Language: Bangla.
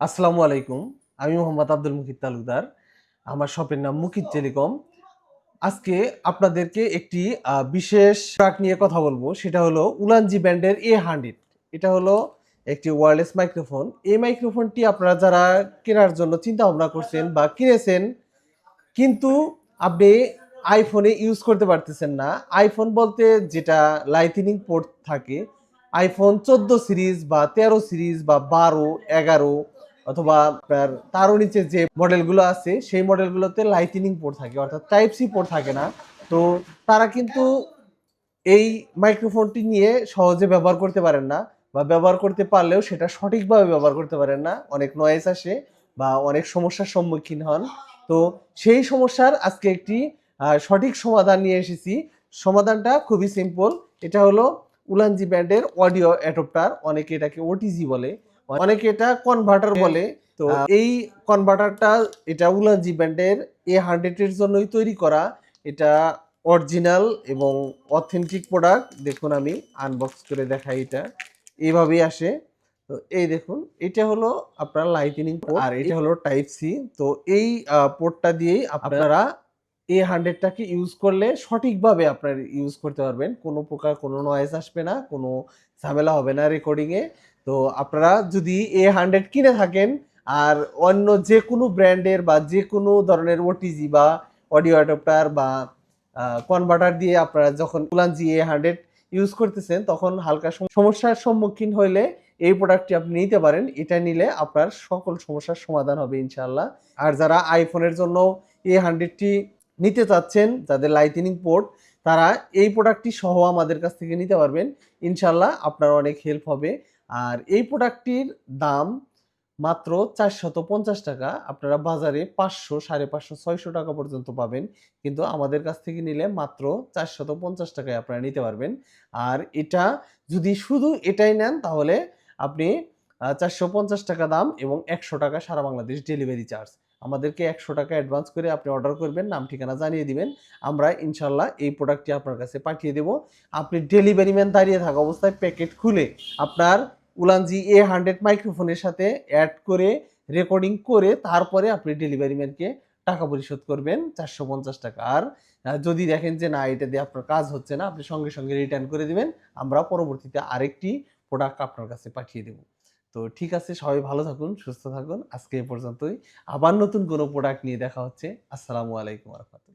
আসসালামু আলাইকুম। আমি মোহাম্মদ আব্দুল মুকিত তালুকদার। আমার শপের নাম মুকিত টেলিকম। আজকে আপনাদেরকে একটি বিশেষ ট্রাক নিয়ে কথা বলব। সেটা হলো উলানজি ব্যান্ডের এ হান্ড্রেড। এটা হলো একটি ওয়্যারলেস মাইক্রোফোন। এই মাইক্রোফোনটি আপনারা যারা কেনার জন্য চিন্তা ভাবনা করছেন বা কিনেছেন, কিন্তু আপনি আইফোনে ইউজ করতে পারতেছেন না। আইফোন বলতে যেটা লাইথনিং পোর্ট থাকে, আইফোন চোদ্দ সিরিজ বা তেরো সিরিজ বা বারো, এগারো অথবা আপনার তারও নিচে যে মডেলগুলো আছে, সেই মডেলগুলোতে লাইটনিং পোর্ট থাকে, অর্থাৎ টাইপ সি পোর্ট থাকে না। তো তারা কিন্তু এই মাইক্রোফোনটি নিয়ে সহজে ব্যবহার করতে পারেন না বা ব্যবহার করতে পারলেও সেটা সঠিকভাবে ব্যবহার করতে পারেন না। অনেক নয়েজ আসে বা অনেক সমস্যার সম্মুখীন হন। তো সেই সমস্যার আজকে একটি সঠিক সমাধান নিয়ে এসেছি। সমাধানটা খুবই সিম্পল এটা হলো উলানজি ব্যান্ডের অডিও অ্যাডপ্টার অনেকে এটাকে ওটিজি বলে। অনেকে এটা কনভার্টার বলে। তো এই কনভার্টারটা এটা উলানজি ব্যান্ডের এ হান্ড্রেডের জন্যই তৈরি করা। এটা অরিজিনাল এবং অথেন্টিক প্রোডাক্ট দেখুন আমি আনবক্স করে দেখাই এটা। এইভাবেই আসে। তো এই দেখুন এটা হলো আপনার লাইটিনিং পোর্ট আর এটা হলো টাইপ সি তো এই পোর্টটা দিয়েই আপনারা এ হান্ড্রেডটাকে ইউজ করলে সঠিকভাবে আপনার ইউজ করতে পারবেন। কোনো প্রকার কোনো নয়েজ আসবে না কোনো ঝামেলা হবে না রেকর্ডিংয়ে তো আপনারা যদি এ হান্ড্রেড কিনে থাকেন আর অন্য যে কোনো ব্র্যান্ডের বা যে কোনো ধরনের ওটিজি বা অডিও অ্যাডাপ্টার বা কনভার্টার দিয়ে আপনারা যখন উলানজি এ হান্ড্রেড ইউজ করতেছেন, তখন হালকা সমস্যার সম্মুখীন হইলে এই প্রোডাক্টটি আপনি নিতে পারেন। এটা নিলে আপনার সকল সমস্যার সমাধান হবে ইনশাল্লাহ আর যারা আইফোনের জন্য এ হান্ড্রেডটি নিতে চাচ্ছেন, যাদের লাইটনিং পোর্ট তারা এই প্রোডাক্টটি সহ আমাদের কাছ থেকে নিতে পারবেন। ইনশাল্লাহ আপনার অনেক হেল্প হবে। আর এই প্রোডাক্টটির দাম মাত্র চারশত পঞ্চাশ টাকা। আপনারা বাজারে পাঁচশো, সাড়ে পাঁচশো, ছয়শো টাকা পর্যন্ত পাবেন। কিন্তু আমাদের কাছ থেকে নিলে মাত্র চারশত পঞ্চাশ টাকায় আপনারা নিতে পারবেন। আর এটা যদি শুধু এটাই নেন, তাহলে আপনি চারশো পঞ্চাশ টাকা দাম এবং একশো টাকা সারা বাংলাদেশ ডেলিভারি চার্জ আমাদেরকে একশো টাকা অ্যাডভান্স করে আপনি অর্ডার করবেন, নাম ঠিকানা জানিয়ে দিবেন। আমরা ইনশাল্লাহ এই প্রোডাক্টটি আপনার কাছে পাঠিয়ে দেব। আপনি ডেলিভারি ম্যান দাঁড়িয়ে থাকা অবস্থায় প্যাকেট খুলে আপনার উলানজি এ হান্ড্রেড মাইক্রোফোনের সাথে অ্যাড করে রেকর্ডিং করে তারপরে আপনি ডেলিভারি ম্যানকে টাকা পরিশোধ করবেন চারশো পঞ্চাশ টাকা। আর যদি দেখেন যে না, এটা দিয়ে আপনার কাজ হচ্ছে না, আপনি সঙ্গে সঙ্গে রিটার্ন করে দিবেন। আমরা পরবর্তীতে আরেকটি প্রোডাক্ট আপনার কাছে পাঠিয়ে দেব। তো ঠিক আছে, সবাই ভালো থাকুন, সুস্থ থাকুন। আজকে এ পর্যন্তই। আবার নতুন কোনো প্রোডাক্ট নিয়ে দেখা হচ্ছে। আসসালামু আলাইকুম রহমতুল্লাহ।